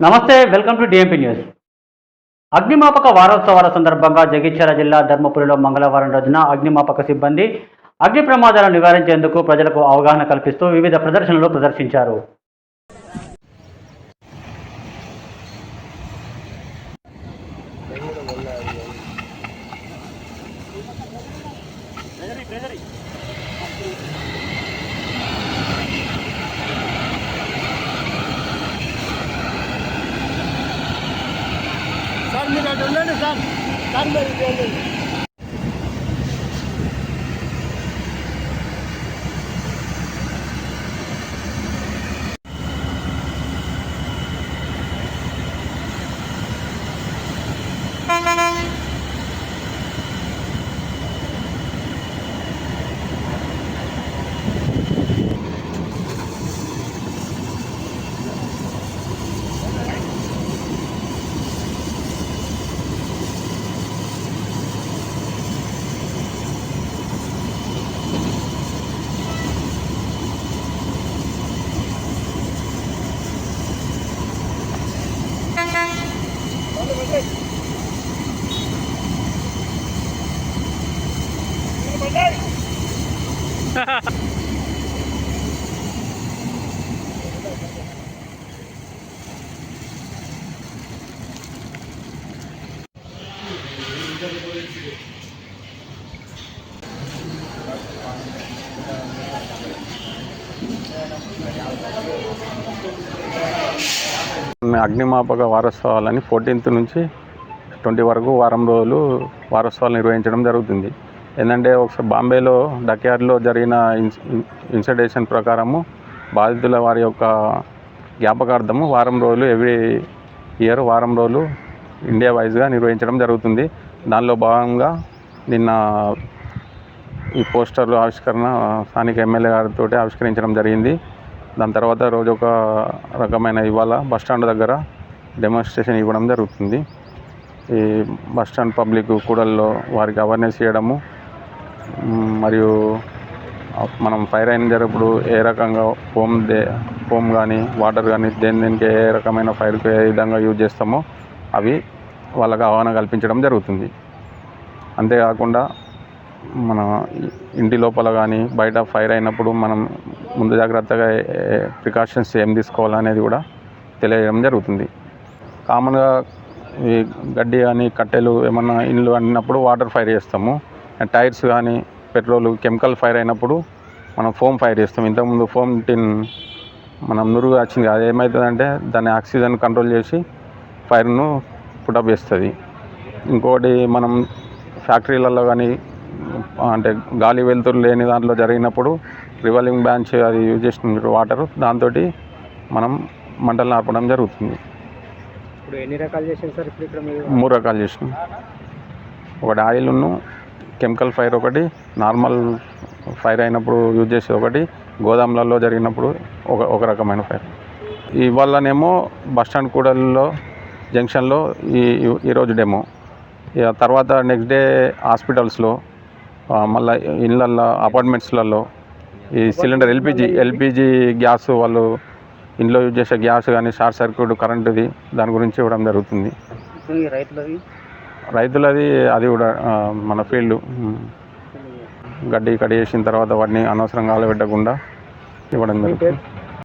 నమస్తే welcome to DMP news అగ్నిమాపక వారోత్సవాల సందర్భంగా జగిత్యాల జిల్లా ధర్మపురిలో మంగళవారం రోజున అగ్నిమాపక సిబ్బంది అగ్ని ప్రమాదాలను నివారించేందుకు ప్రజలకు అవగాహన కల్పిస్తూ వివిధ ప్రదర్శనలు ప్రదర్శించారు. సార్ మీరు అటు ఉండండి సార్ సార్ మీరు ఇటు ఉండండి అగ్నిమాపక వారోత్సవాలని ఫోర్టీన్త్ నుంచి ట్వంటీ వరకు వారం రోజులు వారోత్సవాలు నిర్వహించడం జరుగుతుంది. ఏంటంటే ఒకసారి బాంబేలో డక్యార్డ్లో జరిగిన ఇన్స్ ఇన్సిడేషన్ ప్రకారము బాధితుల వారి యొక్క జ్ఞాపకార్థము వారం రోజులు ఎవ్రీ ఇయర్ వారం రోజులు ఇండియా వైజ్గా నిర్వహించడం జరుగుతుంది. దానిలో భాగంగా నిన్న ఈ పోస్టర్లు ఆవిష్కరణ స్థానిక ఎమ్మెల్యే గారితో ఆవిష్కరించడం జరిగింది. దాని తర్వాత రోజు ఒక రకమైన ఇవాళ బస్ స్టాండ్ దగ్గర డెమోన్స్ట్రేషన్ ఇవ్వడం జరుగుతుంది. ఈ బస్ స్టాండ్ పబ్లిక్ కూడల్లో వారికి అవేర్నెస్ చేయడము మరియు మనం ఫైర్ అయిన జరిగినప్పుడు ఏ రకంగా హోమ్ దే హోమ్ కానీ వాటర్ కానీ దేని దేనికి ఏ రకమైన ఫైర్కి ఏ విధంగా యూజ్ చేస్తామో అవి వాళ్ళకు అవగాహన కల్పించడం జరుగుతుంది. అంతేకాకుండా మన ఇంటి లోపల కానీ బయట ఫైర్ అయినప్పుడు మనం ముందు జాగ్రత్తగా ప్రికాషన్స్ ఏం తీసుకోవాలనేది కూడా తెలియజేయడం జరుగుతుంది. కామన్గా ఈ గడ్డి కానీ కట్టెలు ఏమన్నా ఇండ్లు అన్నప్పుడు వాటర్ ఫైర్ చేస్తాము. టైర్స్ కానీ పెట్రోల్ కెమికల్ ఫైర్ అయినప్పుడు మనం ఫోమ్ ఫైర్ చేస్తాం. ఇంతకుముందు ఫోమ్ టిన్ మనం నురుగు వచ్చింది. అది ఏమవుతుందంటే దాన్ని ఆక్సిజన్ కంట్రోల్ చేసి ఫైర్ను పుటప్ చేస్తుంది. ఇంకోటి మనం ఫ్యాక్టరీలలో కానీ అంటే గాలి వెలుతురు లేని దాంట్లో జరిగినప్పుడు రివాల్వింగ్ బ్యాంచ్ అది యూజ్ చేసిన వాటర్ దాంతో మనం మంటలు నార్పడం జరుగుతుంది. ఇప్పుడు ఎన్ని రకాలు చేసారు సార్ ఇప్పుడు ఇక్కడ మీరు? మూడు రకాలు చేసినాం. ఒకటి ఆయిల్ను కెమికల్ ఫైర్ ఒకటి నార్మల్ ఫైర్ అయినప్పుడు యూజ్ చేసే ఒకటి గోదాములలో జరిగినప్పుడు ఒక ఒక రకమైన ఫైర్. ఇవాళనేమో బస్ స్టాండ్ కూడల్లో జంక్షన్లో ఈ ఈరోజు డెమో. తర్వాత నెక్స్ట్ డే హాస్పిటల్స్లో మళ్ళా ఇళ్ళల్లో అపార్ట్మెంట్స్లలో ఈ సిలిండర్ ఎల్పిజి ఎల్పిజి గ్యాస్ వాళ్ళు ఇంట్లో యూజ్ చేసే గ్యాస్ కానీ షార్ట్ సర్క్యూట్ కరెంటుది దాని గురించి ఇవ్వడం జరుగుతుంది. రైతులవి రైతులది? అది కూడా మన ఫీల్డ్. గడ్డి కడిగేసిన తర్వాత వాటిని అనవసరంగా ఆలబెట్టకుండా ఇవ్వడం జరుగుతుంది.